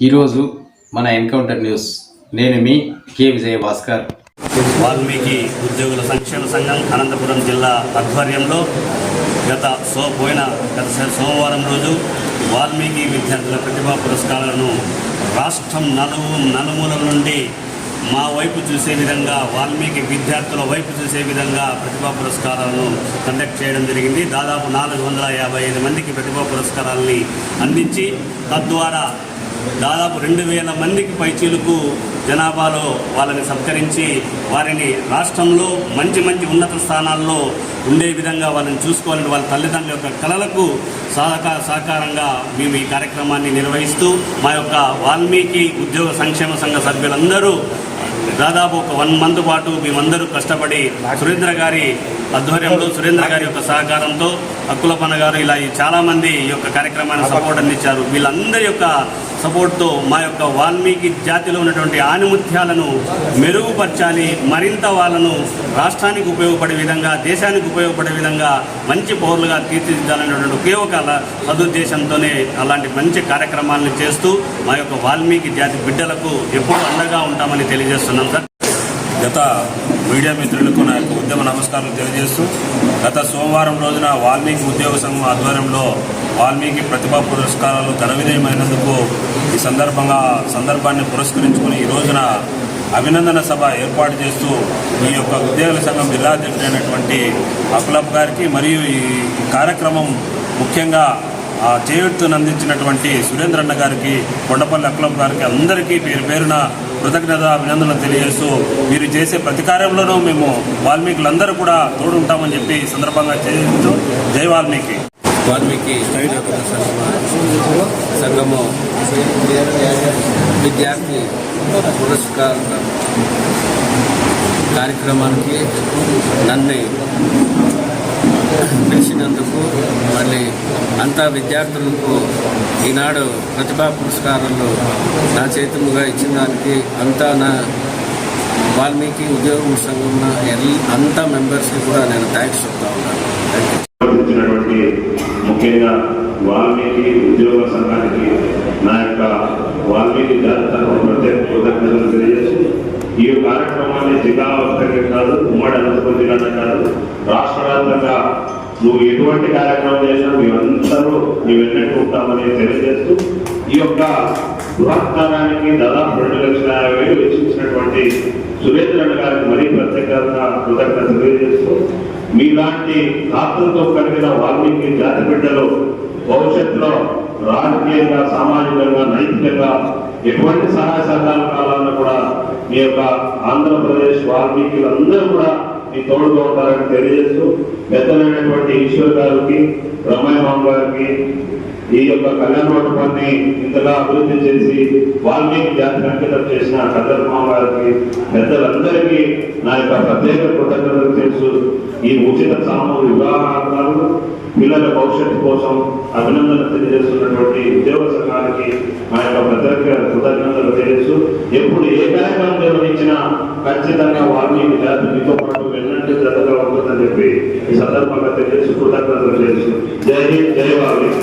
ఈరోజు మన encounter news. నేను మీ కె. విజయ భాస్కర్ వాల్మీకి ఉద్యోగుల సంక్షేమ సంఘం అనంతపురం జిల్లా ఆధ్వర్యంలో గత సో పోయిన గత సోమవారం రోజు వాల్మీకి విద్యార్థుల ప్రతిభా పురస్కారాలను రాష్ట్రం నలుము నలుమూలల నుండి మా వైపు చూసే విధంగా వాల్మీకి విద్యార్థుల వైపు చూసే విధంగా ప్రతిభా పురస్కారాలను కండక్ట్ చేయడం జరిగింది. దాదాపు నాలుగు వందల యాభై ఐదు మందికి ప్రతిభా పురస్కారాలని అందించి తద్వారా దాదాపు రెండు వేల మందికి పైచీలకు జనాభాలో వాళ్ళని సత్కరించి వారిని రాష్ట్రంలో మంచి మంచి ఉన్నత స్థానాల్లో ఉండే విధంగా వాళ్ళని చూసుకోవాలని వాళ్ళ తల్లిదండ్రుల యొక్క కళలకు సహకార సహకారంగా మేము ఈ కార్యక్రమాన్ని నిర్వహిస్తూ మా యొక్క వాల్మీకి ఉద్యోగ సంక్షేమ సంఘ సభ్యులందరూ దాదాపు ఒక వన్ మంత్ పాటు మేమందరూ కష్టపడి సురేంద్ర గారి ఆధ్వర్యంలో సురేంద్ర గారి యొక్క సహకారంతో అక్కులపన్న గారు ఇలా ఈ చాలామంది ఈ యొక్క కార్యక్రమాన్ని సపోర్ట్ అందించారు. వీళ్ళందరి యొక్క సపోర్ట్తో మా యొక్క వాల్మీకి జాతిలో ఉన్నటువంటి ఆనిముత్యాలను మెరుగుపరచాలి మరింత వాళ్ళను రాష్ట్రానికి ఉపయోగపడే విధంగా దేశానికి ఉపయోగపడే విధంగా మంచి పౌరులుగా తీర్చిదిద్దాలనేటువంటి ఒకే ఒక సదుద్దేశంతోనే అలాంటి మంచి కార్యక్రమాలను చేస్తూ మా యొక్క వాల్మీకి జాతి బిడ్డలకు ఎప్పుడూ అండగా ఉంటామని తెలియజేస్తున్నాం సార్. గత మీడియా మిత్రులకు నా యొక్క ఉద్యమ నమస్కారాలు తెలియజేస్తూ గత సోమవారం రోజున వాల్మీకి ఉద్యోగ సంఘం ఆధ్వర్యంలో వాల్మీకి ప్రతిభా పురస్కారాలు ఘన విజయమైనందుకు ఈ సందర్భంగా సందర్భాన్ని పురస్కరించుకుని ఈ రోజున అభినందన సభ ఏర్పాటు చేస్తూ ఈ యొక్క ఉద్యోగుల సంఘం జిల్లా అధ్యక్షుడైనటువంటి అకులప్ గారికి మరియు ఈ కార్యక్రమం ముఖ్యంగా ఆ చేయూర్తును అందించినటువంటి సురేంద్రన్న గారికి కొండపల్లి అకులబ్ గారికి అందరికీ పేరు పేరున కృతజ్ఞత అభినందనలు తెలియజేస్తూ మీరు చేసే ప్రతికార్యంలోనూ మేము వాల్మీకులందరూ కూడా తోడు ఉంటామని చెప్పి సందర్భంగా చేస్తూ జై వాల్మీకి. వాల్మీకి సంఘము విద్యార్థి పురస్కార కార్యక్రమానికి నన్ను పిలిచినందుకు మళ్ళీ అంతా విద్యార్థులకు ఈనాడు ప్రతిభా పురస్కారాలు నా చేతులుగా ఇచ్చిన దానికి అంతా నా వాల్మీకి ఉద్యోగ సంఘం అంతా మెంబర్స్కి కూడా నేను థ్యాంక్స్ చెప్తా ఉన్నాను. ముఖ్యంగా వాల్మీకి ఉద్యోగ సంఘానికి నా యొక్క వాల్మీకి జాతర ప్రత్యేక కృతజ్ఞతలు తెలియజేసి ఈ కార్యక్రమాన్ని జిల్లా వ్యాప్తంగా కాదు ఉమ్మడి అనంతపురం జిల్లానే కాదు రాష్ట్ర వ్యాప్తంగా నువ్వు ఎటువంటి కార్యక్రమం చేసినా మేమందరూ నీ వెన్నట్టు ఉంటామని తెలియజేస్తూ ఈ యొక్క బృహత్కారానికి దాదాపు రెండు లక్షల యాభై వేలు వెచ్చించినటువంటి సురేంద్రన్ గారికి మరీ ప్రత్యేకంగా కృతజ్ఞత తెలియజేస్తూ మీలాంటి ఆత్మతో కలిగిన వాల్మీకి జాతి బిడ్డలు భవిష్యత్తులో రాజకీయంగా సామాజికంగా నైతికంగా ఎటువంటి సహాయ సహకారం కావాలన్నా కూడా మీ యొక్క ఆంధ్రప్రదేశ్ వాల్మీకులందరూ కూడా మీ తోడుగా ఉంటారని తెలియజేస్తూ పెద్దలైనటువంటి ఈశ్వర్ గారికి రమయ్య గారికి ఈ యొక్క కళ్యాణ మండపాన్ని ఇంతగా అభివృద్ధి చేసి వాల్మీకి జాతిని అంకితం చేసిన కద్దర్ గారికి పెద్దలందరికీ నా యొక్క ప్రత్యేక కృతజ్ఞతలు తెలుసు ఈ ఉచిత సామూహిక వివాహాలు పిల్లల భవిష్యత్తు కోసం అభినందనలు తెలియజేస్తున్నటువంటి ఉద్యోగ సంఘానికి మా యొక్క ప్రత్యేక కృతజ్ఞతలు తెలుసు ఎప్పుడు ఏ కార్యక్రమం నిర్వహించినా ఖచ్చితంగా వాల్మీకి జాతి మీతో పాటు వెన్నంటి జతగా ఉంటుందని చెప్పి ఈ సందర్భంగా తెలియజేస్తూ కృతజ్ఞతలు తెలుసు జై హింద్ జై వాల్మీకి.